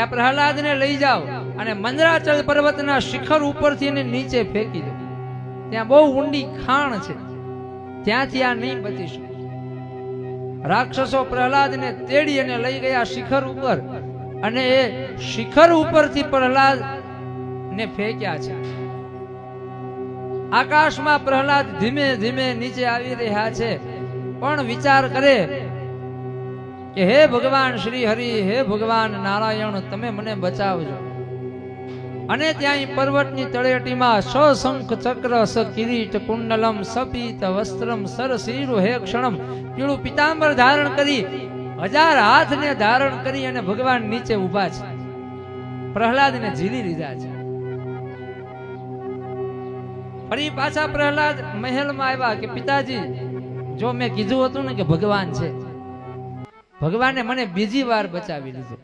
આ પ્રહલાદને લઈ જાઓ અને મંદરાચલ પર્વતના શિખર ઉપરથી એને નીચે ફેંકી દો. ત્યાં બહુ ઊંડી ખાણ છે. ત્યાંથી આ નહીં બચી શકે. રાક્ષસો પ્રહલાદને તેડી અને લઈ ગયા શિખર ઉપર અને એ શિખર ઉપરથી પ્રહલાદ ને ફેંક્યા છે. આકાશમાં પ્રહલાદ ધીમે ધીમે નીચે આવી રહ્યા છે. પણ વિચાર કરે કે હે ભગવાન શ્રી હરિ, હે ભગવાન નારાયણ, તમે મને બચાવજો. અને ત્યાં પર્વતની તળેટીમાં સશંખ ચક્ર સ કિરીટ કુંડલમ, સપીત, વસ્ત્રમ, સરસીરુ, હે ક્ષણમ, પીળું પિતાંબર ધારણ કરી, હજાર હાથને ધારણ કરી અને ભગવાન નીચે ઊભા છે. પ્રહલાદને ઝીલી લીધા છે. ફરી પાછા પ્રહલાદ મહેલમાં આવ્યા કે, પિતાજી, જો મેં કીધું હતું ને કે ભગવાન છે ભગવાને મને બીજી વાર બચાવી લીધો.